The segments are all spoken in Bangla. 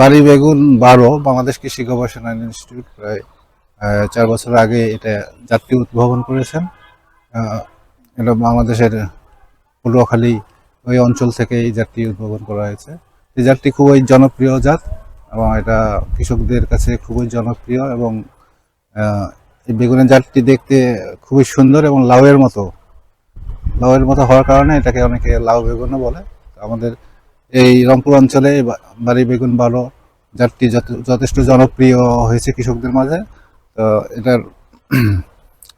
বাড়ি বেগুন বারো, বাংলাদেশ কৃষি গবেষণা ইনস্টিটিউট প্রায় চার বছর আগে এটা যাত্রী উদ্ভাবন করেছেন এটা বাংলাদেশের পটুয়াখালী ওই অঞ্চল থেকে এই জাতটি উদ্ভাবন করা হয়েছে। এই জাতটি খুবই জনপ্রিয় জাত এবং এটা কৃষকদের কাছে খুবই জনপ্রিয় এবং এই বেগুনের জাতটি দেখতে খুবই সুন্দর এবং লাউয়ের মতো। লাউয়ের মতো হওয়ার কারণে এটাকে অনেকে লাউ বেগুনও বলে। আমাদের এই রংপুর অঞ্চলে বাড়ি বেগুন বারো জাতটি যথে- যথেষ্ট জনপ্রিয় হয়েছে কৃষকদের মাঝে। তো এটার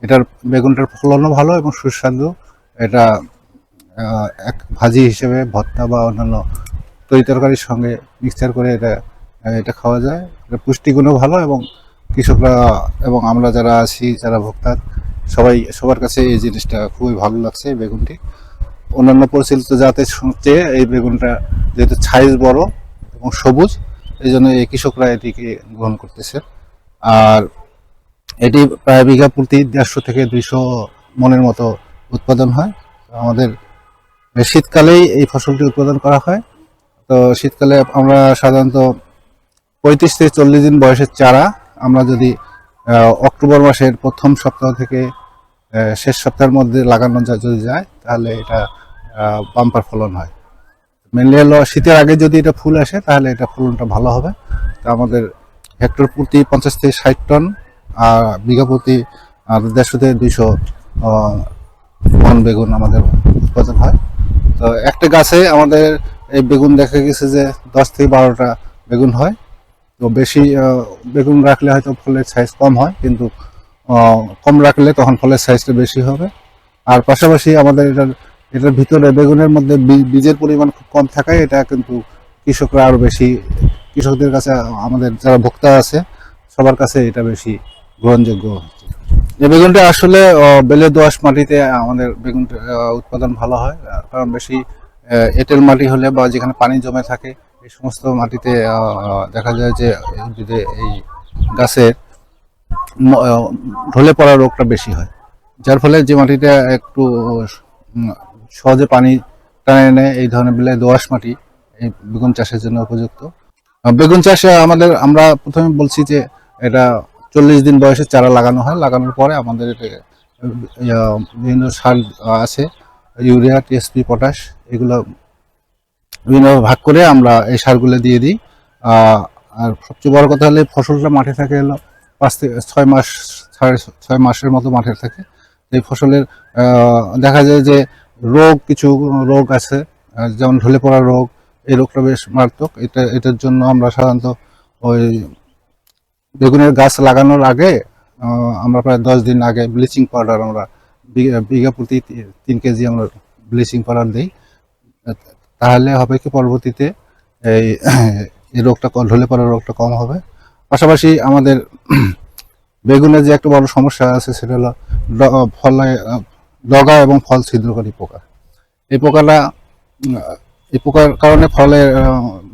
এটার বেগুনটার ফলনও ভালো এবং সুস্বাদু। এটা এক ভাজি হিসেবে ভর্তা বা অন্যান্য তরি তরকারির সঙ্গে মিক্সচার করে এটা এটা খাওয়া যায়। এটা পুষ্টিগুণও ভালো এবং কৃষকরা এবং আমরা যারা আছি, যারা ভোক্তা, সবাই, সবার কাছে এই জিনিসটা খুবই ভালো লাগছে, বেগুনটি। অন্যান্য পরিচালিত জাতের চেয়ে এই বেগুনটা যেহেতু সাইজ বড় এবং সবুজ, এই জন্য এই কৃষকরা এটিকে গ্রহণ করতেছে। আর এটি প্রায় বিঘা প্রতি দেড়শো থেকে দুইশো মনের মতো উৎপাদন হয়। আমাদের শীতকালেই এই ফসলটি উৎপাদন করা হয়। তো শীতকালে আমরা সাধারণত পঁয়ত্রিশ থেকে চল্লিশ দিন বয়সের চারা আমরা যদি অক্টোবর মাসের প্রথম সপ্তাহ থেকে শেষ সপ্তাহের মধ্যে লাগানো যদি যায় তাহলে এটা বাম্পার ফলন হয়। মেনলি হলো শীতের আগে যদি এটা ফুল আসে, তাহলে এটা ফলনটা ভালো হবে। তো আমাদের হেক্টর প্রতি পঞ্চাশ থেকে ষাট টন, আর বিঘা প্রতি দেড়শো থেকে দুইশো মন বেগুন আমাদের উৎপাদন হয়। তো একটা গাছে আমাদের এই বেগুন দেখা গেছে যে দশ থেকে বারোটা বেগুন হয়। তো বেশি বেগুন রাখলে হয়তো ফলের সাইজ কম হয়, কিন্তু কম রাখলে তখন ফলের সাইজটা বেশি হবে। আর পাশাপাশি আমাদের এটার এটার ভিতরে বেগুনের মধ্যে বীজের পরিমাণ খুব কম থাকায় এটা কিন্তু কৃষকরা আরও বেশি, কৃষকদের কাছে আমাদের যারা ভোক্তা আছে, সবার কাছে এটা বেশি গ্রহণযোগ্য হচ্ছে। এই বেগুনটা আসলে বেলে দোআঁশ মাটিতে আমাদের বেগুন উৎপাদন ভালো হয় কারণ বেশি এঁটেল মাটি হলে বা যেখানে পানি জমে থাকে, এই সমস্ত মাটিতে দেখা যায় যে উদ্ভিদে এই গাছের ঢলে পড়া রোগটা বেশি হয়। যার ফলে যে মাটিটা একটু সহজে পানি টানে নেয় এই ধরনের বেলে দোআঁশ মাটি এই বেগুন চাষের জন্য উপযুক্ত। বেগুন চাষে আমাদের, আমরা প্রথমে বলছি যে এটা চল্লিশ দিন বয়সে চারা লাগানো হয়। লাগানোর পরে আমাদের বিভিন্ন সার আছে, ইউরিয়া, টিএসপি, পটাশ, এগুলো বিভিন্ন ভাগ করে আমরা এই সারগুলো দিয়ে দিই। আর সবচেয়ে বড় কথা হলে ফসলটা মাঠে থাকে হলো পাঁচ থেকে ছয় মাস, সাড়ে ছয় মাসের মতো মাঠে থাকে। এই ফসলের দেখা যায় যে রোগ, কিছু রোগ আছে যেমন ঢলে পড়া রোগ, এই রোগটা বেশ মারাত্মক। এটা, এটার জন্য আমরা সাধারণত ওই বেগুনের গাছ লাগানোর আগে আমরা প্রায় দশ দিন আগে ব্লিচিং পাউডার আমরা বিঘা- প্রতি তিন কেজি আমরা ব্লিচিং পাউডার দিই। তাহলে হবে কি পরবর্তীতে এই রোগটা, ঢলে পড়ার রোগটা কম হবে। পাশাপাশি আমাদের বেগুনের যে একটা বড় সমস্যা আছে, সেটা হলো ফলে ডগা এবং ফল ছিদ্রকারী পোকা এই পোকাটা এই পোকার কারণে ফলের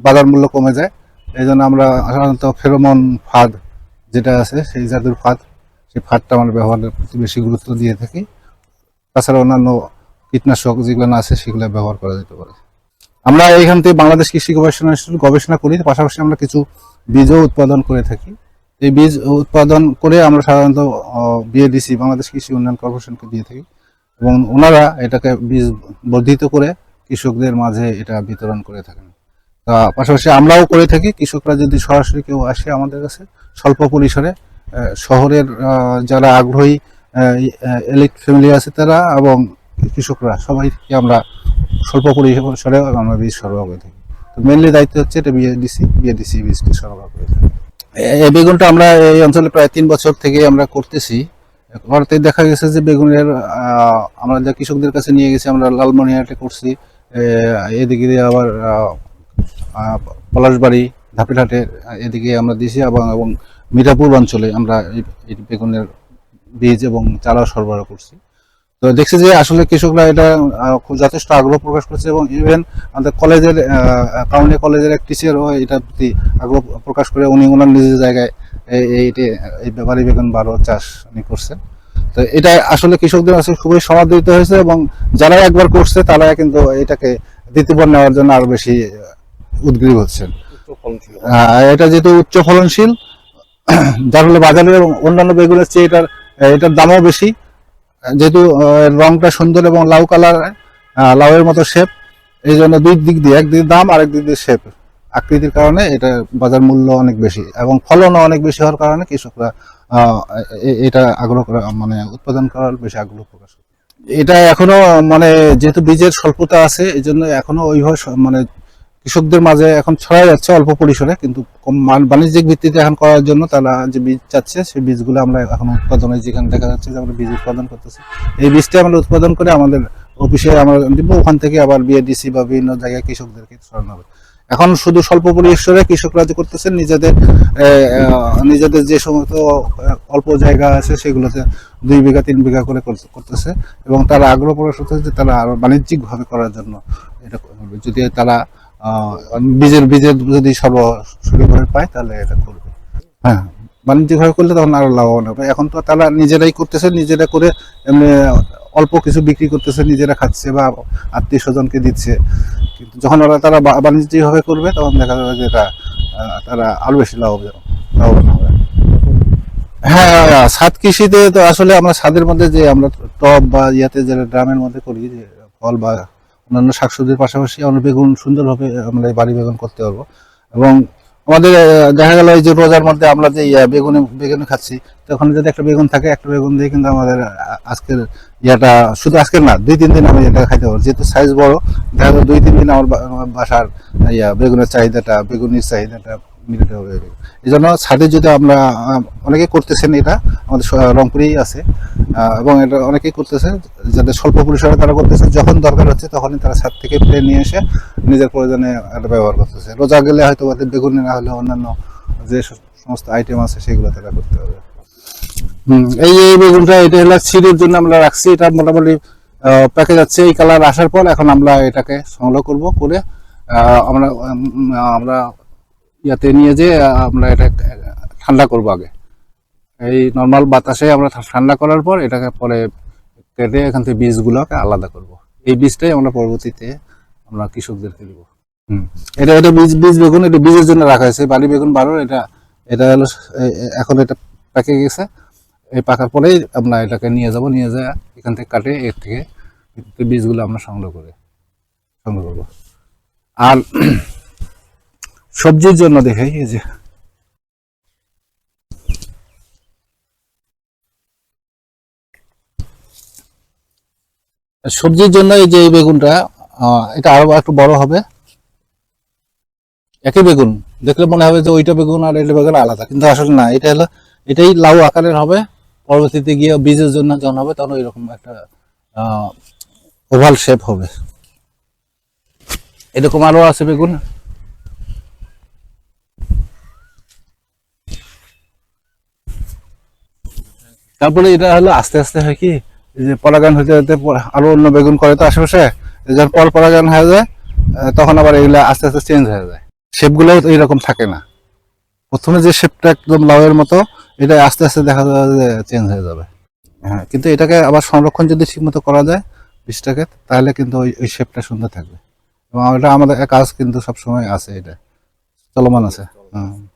বাজার মূল্য কমে যায়। এই জন্য আমরা সাধারণত ফেরোমন ফাঁদ যেটা আছে, সেই জাদুর ফাঁদ, সেই ফাঁদটা আমরা ব্যবহারের প্রতি বেশি গুরুত্ব দিয়ে থাকি। তাছাড়া অন্যান্য কীটনাশক যেগুলো আছে, সেগুলো ব্যবহার করা যেতে পারে। আমরা এইখান থেকে বাংলাদেশ কৃষি গবেষণা ইনস্টিটিউট গবেষণা করি, পাশাপাশি আমরা কিছু বীজও উৎপাদন করে থাকি। এই বীজ উৎপাদন করে আমরা সাধারণত বিএডিসি, বাংলাদেশ কৃষি উন্নয়ন কর্পোরেশনকে দিয়ে থাকি। এবং ওনারা এটাকে বীজ বর্ধিত করে কৃষকদের মাঝে এটা বিতরণ করে থাকেন। তা পাশাপাশি আমরাও করে থাকি। কৃষকরা যদি সরাসরি কেউ আসে আমাদের কাছে, স্বল্প পরিসরে শহরের যারা আগ্রহী এলিট ফ্যামিলি আছে তারা এবং কৃষকরা সবাইকে আমরা স্বল্প পরিসরে আমরা বীজ সরবরাহ করে থাকি। তো মেনলি দায়িত্ব হচ্ছে এটা বিএডিসি বিএডিসি বীজটি সরবরাহ করে থাকি। এই বেগুনটা আমরা এই অঞ্চলে প্রায় তিন বছর থেকে আমরা করতেছি। করতে দেখা গেছে যে বেগুনের আমরা যে কৃষকদের কাছে নিয়ে গেছি, আমরা লালমনিহাটে করছি। এদিকে আবার পলাশবাড়ি ধাপিরহাটে এদিকে আমরা দিয়েছি এবং এবং মিঠাপুর অঞ্চলে আমরা এই বেগুনের বীজ এবং চারা সরবরাহ করছি। তো দেখছি যে আসলে কৃষকরা এটা খুব যথেষ্ট আগ্রহ প্রকাশ করছে এবং ইভেন আমাদের কলেজের কাউন্টি কলেজের এক টিচারও এটার প্রতি আগ্রহ প্রকাশ করে উনি ওনার নিজের জায়গায় এই এইটি, এই ব্যাপারী বেগুন বারো চাষ উনি করছেন। তো এটা আসলে কৃষকদের কাছে খুবই সমাদৃত হয়েছে এবং যারা একবার করছে তারা কিন্তু এটাকে দ্বিতীয়বার নেওয়ার জন্য আরও বেশি উদ্গ্রীব হচ্ছেন। এটা যেহেতু উচ্চ ফলনশীল যার ফলে বাজারের অন্যান্য বেগুনের চেয়ে এটার এটার দামও বেশি। যেহেতু রংটা সুন্দর এবং লাউ কালার লাউয়ের মতো শেপ এই জন্য দুই দিক দিয়ে একদিক দাম আর একদিক দিয়ে শেপ আকৃতির কারণে এটা বাজার মূল্য অনেক বেশি এবং ফলনও অনেক বেশি হওয়ার কারণে কৃষকরা এটা আগ্রহ মানে উৎপাদন করার বেশি আগ্রহ প্রকাশ এটা এখনও মানে যেহেতু বীজের স্বল্পতা আছে এই জন্য এখনও ওইভাবে মানে কৃষকদের মাঝে এখন ছড়াই যাচ্ছে অল্প পরিসরে, কিন্তু বাণিজ্যিক ভিত্তিতে এখন করার জন্য তারা যে বীজ চাচ্ছে, সেই বীজগুলো আমরা এখন উৎপাদনে যেখানে দেখা যাচ্ছে যে আমরা বীজ উৎপাদন করতেছি, এই বীজটা আমরা উৎপাদন করে আমাদের অফিসে আমরা দিব, ওখান থেকে আবার বিএডিসি বা বিভিন্ন জায়গায় কৃষকদেরকে ছড়ানো হবে এখন শুধু স্বল্প পরিসরে কৃষকরা যে করতেছেন, নিজেদের নিজেদের যে সমস্ত অল্প জায়গা আছে সেগুলোতে দুই বিঘা, তিন বিঘা করে করতেছে এবং তারা আগ্রহ প্রকাশ করতেছে যে তারা আরও বাণিজ্যিকভাবে করার জন্য এটা। যদি তারা বীজের বীজের যদি সর্ব সুযোগ পায়, তাহলে এটা করবে। হ্যাঁ বাণিজ্যিকভাবে করলে তখন আরও লাভবান হবে। এখন তো তারা নিজেরাই করতেছে, নিজেরা করে এমনি অল্প কিছু বিক্রি করতেছে, নিজেরা খাচ্ছে বা আত্মীয় স্বজনকে দিচ্ছে। কিন্তু যখন ওরা তারা বাণিজ্যিকভাবে করবে, তখন দেখা যাবে যে এটা তারা আরও বেশি লাভবান লাভবান হবে। হ্যাঁ ছাদ কৃষিতে তো আসলে আমরা ছাদের মধ্যে যে আমরা টব বা ইয়াতে যে ড্রামের মধ্যে করি, যে ফল বা অন্যান্য শাকসবজির পাশাপাশি আমরা বেগুন সুন্দরভাবে আমরা বাড়ি বেগুন করতে পারব। এবং আমাদের দেখা গেল এই যে রোজার মধ্যে আমরা যে বেগুনে, বেগুন খাচ্ছি, তো ওখানে যদি একটা বেগুন থাকে, একটা বেগুন দিয়ে কিন্তু আমাদের আজকের ইয়াটা শুধু আজকের না, দুই, তিন দিন আমি এটা খাইতে পারব। যেহেতু সাইজ বড়, দেখা দুই, তিন দিন আমার বাসার ইয়া, বেগুনের চাহিদাটা, বেগুনির চাহিদাটা মিটাতে হবে। এই জন্য ছাদে যদি আমরা অনেকে করতেছেন এটা, আমাদের রংপুরেই আছে এবং এটা অনেকেই করতেছে যাদের স্বল্প পরিসরে তারা করতেছে, যখন দরকার হচ্ছে তখনই তারা ছাদ থেকে তুলে নিয়ে এসে নিজের প্রয়োজনে এটা ব্যবহার করতেছে। রোজা গেলে হয়তো ওদের বেগুনি না হলে অন্যান্য যে সমস্ত আইটেম আছে সেগুলো তারা করতে হবে। এই এই বেগুনটা এটা হলো সিডের জন্য আমরা রাখছি, এটা মোটামুটি প্যাকে যাচ্ছে এই কালার আসার পর এখন আমরা এটাকে সংগ্রহ করব, করে আমরা আমরা ইয়াতে নিয়ে যে আমরা এটা ঠান্ডা করব আগে। এই নর্মাল বাতাসে আমরা ঠান্ডা করার পর এটাকে পরে কেটে এখান থেকে বীজগুলোকে আলাদা করব। এই বীজটাই আমরা পরবর্তীতে আমরা কৃষকদেরকে দিব। হুম। এটা এটা বীজ বীজ বেগুন, এটা বীজের জন্য রাখা হয়েছে। বাড়ি বেগুন বারোর এটা এটা হলো এখন এটা পেকে গেছে। এই পাকার পরেই আমরা এটাকে নিয়ে যাব, নিয়ে যায় এখান থেকে কাটে, এর থেকে বীজগুলো আমরা সংগ্রহ করে, সংগ্রহ করব। আর সবজির জন্য দেখে এই যে। সবজির জন্য এই যে এই বেগুনটা এটা আরও একটু বড় হবে। একই বেগুন, দেখলে মনে হবে যে ওইটা বেগুন আর এটা বেগুন আলাদা, কিন্তু আসলে না, এটা হলো, এটাই লাউ আকারের হবে। পরবর্তীতে গিয়ে বীজের জন্য যখন হবে, তখন এরকম একটা ওভাল শেপ হবে। এরকম আরও আছে বেগুন। তারপরে এটা হলো আস্তে আস্তে হয় কি যে পরাগান হতে হতে আরও অন্য বেগুন করে তো আশেপাশে যখন পর পরাগান হয়ে যায় তখন আবার এগুলো আস্তে আস্তে চেঞ্জ হয়ে যায়। শেপগুলো এইরকম থাকে না। প্রথমে যে শেপটা একদম লাউয়ের মতো, এটা আস্তে আস্তে দেখা যাবে যে চেঞ্জ হয়ে যাবে। হ্যাঁ কিন্তু এটাকে আবার সংরক্ষণ যদি ঠিকমতো করা যায়, বীজটাকে, তাহলে কিন্তু ওই ওই শেপটা সুন্দর থাকবে। এবং এটা আমাদের কাজ কিন্তু সবসময় আছে এটা। চলমান আছে। হ্যাঁ।